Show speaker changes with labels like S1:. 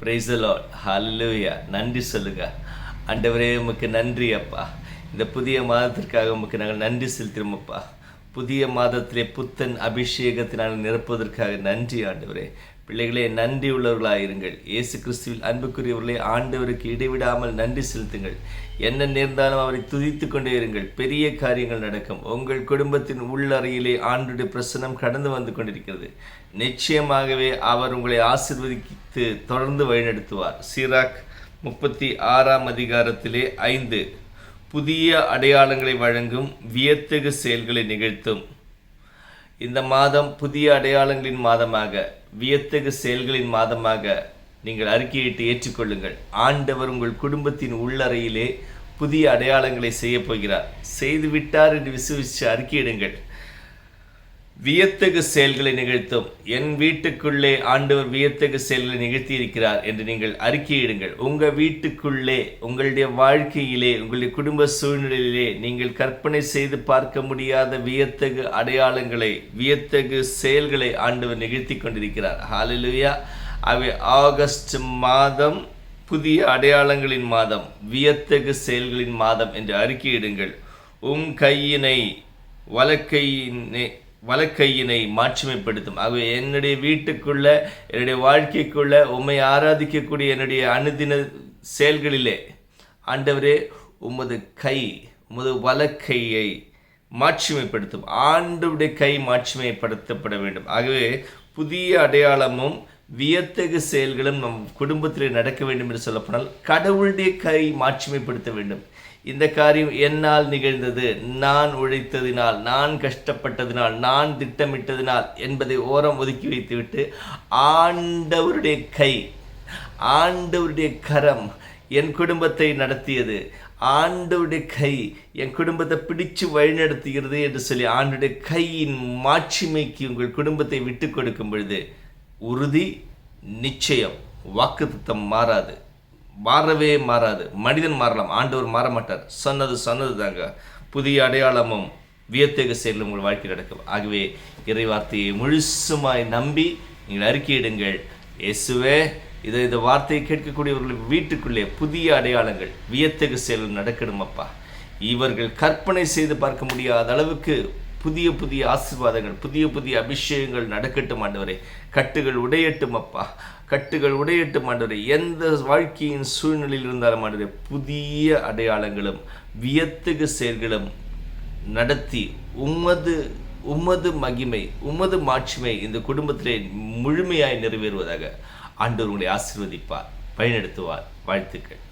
S1: பிரைசலோ ஹalleluya நன்றி சொல்லுங்க. அண்டவரே உமக்கு நன்றி அப்பா. இந்த புதிய மாதத்திற்காக உமக்கு நாங்கள் நன்றி செலுத்துகிறோம் அப்பா. புதிய மாதத்திலே புத்தன் அபிஷேகத்தினால் நிரப்புவதற்காக நன்றி ஆண்டவரே. பிள்ளைகளே நன்றி உள்ளவர்களாயிருங்கள். இயேசு கிறிஸ்துவில் அன்புக்குரியவர்களே ஆண்டவருக்கு இடைவிடாமல் நன்றி செலுத்துங்கள். என்ன நேர்ந்தாலும் அவரை துதித்து கொண்டே இருங்கள். பெரிய காரியங்கள் நடக்கும். உங்கள் குடும்பத்தின் உள்ளறையிலே ஆண்டுடைய பிரசனம் கடந்து வந்து கொண்டிருக்கிறது. நிச்சயமாகவே அவர் உங்களை ஆசிர்வதித்து தொடர்ந்து வழிநடத்துவார். சிராக் முப்பத்தி ஆறாம் அதிகாரத்திலே ஐந்து புதிய அடையாளங்களை வழங்கும் வியத்தகு செயல்களை நிகழ்த்தும். இந்த மாதம் புதிய அடையாளங்களின் மாதமாக வியத்தகு செயல்களின் மாதமாக நீங்கள் அறிக்கையிட்டு ஏற்றுக்கொள்ளுங்கள். ஆண்டவர் உங்கள் குடும்பத்தின் உள்ளறையிலே புதிய அடையாளங்களை செய்யப்போகிறார். செய்துவிட்டார் என்று விசுவிச்சு அறிக்கையிடுங்கள். வியத்தகு செயல்களை நிகழ்த்தும். என் வீட்டுக்குள்ளே ஆண்டவர் வியத்தகு செயல்களை நிகழ்த்தி இருக்கிறார் என்று நீங்கள் அறிக்கையிடுங்கள். உங்கள் வீட்டுக்குள்ளே உங்களுடைய வாழ்க்கையிலே உங்களுடைய குடும்ப சூழ்நிலையிலே நீங்கள் கற்பனை செய்து பார்க்க முடியாத வியத்தகு அடையாளங்களை வியத்தகு செயல்களை ஆண்டவர் நிகழ்த்தி கொண்டிருக்கிறார். ஹாலிலுயா அவை ஆகஸ்ட் மாதம் புதிய அடையாளங்களின் மாதம் வியத்தகு செயல்களின் மாதம் என்று அறிக்கையிடுங்கள். உம் கையினை வலக்கையினை வலக்கையினை மாட்சிமைப்படுத்தும். ஆகவே என்னுடைய வீட்டுக்குள்ள என்னுடைய வாழ்க்கைக்குள்ள உண்மை ஆராதிக்கக்கூடிய என்னுடைய அனுதின செயல்களிலே ஆண்டவரே உமது கை உமது வலக்கையை மாட்சிமைப்படுத்தும். ஆண்டவருடைய கை மாட்சிமைப்படுத்தப்பட வேண்டும். ஆகவே புதிய அடையாளமும் வியத்தகு செயல்களும் நம் குடும்பத்தில் நடக்க வேண்டும் என்று சொல்லப்போனால் கடவுளுடைய கை மாட்சிமைப்படுத்த வேண்டும். இந்த காரியம் என்னால் நிகழ்ந்தது நான் உழைத்ததினால் நான் கஷ்டப்பட்டதினால் நான் திட்டமிட்டதினால் என்பதை ஓரம் ஒதுக்கி வைத்துவிட்டு ஆண்டவருடைய கை ஆண்டவருடைய கரம் என் குடும்பத்தை நடத்தியது. ஆண்டவருடைய கை என் குடும்பத்தை பிடிச்சு வழிநடத்துகிறது என்று சொல்லி ஆண்டுடைய கையின் மாட்சிமைக்கு உங்கள் குடும்பத்தை விட்டு கொடுக்கும் பொழுது உறுதி நிச்சயம். வாக்குத்தத்தம் மாறாது. மாறவே மாறாது. மனிதன் மாறலாம் ஆண்டவர் மாற மாட்டார் சொன்னது சொன்னது தாங்க புதிய அடையாளமும் வியத்தகு செயலும் உங்கள் வாழ்க்கை நடக்கும். ஆகவே இறை வார்த்தையை முழுசுமாய் நம்பி நீங்கள் அறிக்கையிடுங்கள் இயேசுவே இதை இந்த வார்த்தையை கேட்கக்கூடியவர்கள் வீட்டுக்குள்ளே புதிய அடையாளங்கள் வியத்தகு செயல் நடக்கணும் அப்பா இவர்கள் கற்பனை செய்து பார்க்க முடியாத அளவுக்கு புதிய புதிய ஆசீர்வாதங்கள் புதிய புதிய அபிஷேகங்கள் நடக்கட்டும் ஆண்டவரே. கட்டுகள் உடையட்டும் அப்பா. கட்டுகள் உடையட்டும் ஆண்டவரே. எந்த வாழ்க்கையின் சூழ்நிலையில் இருந்தாலும் ஆண்டவரே புதிய அடையாளங்களும் வியத்துகு செயல்களும் நடத்தி உமது உமது மகிமை உமது மாட்சிமை இந்த குடும்பத்திலே முழுமையாய் நிறைவேறுவதாக ஆண்டவர் உங்களை ஆசிர்வதிப்பார் பயனெடுத்துவார். வாழ்த்துக்கள்.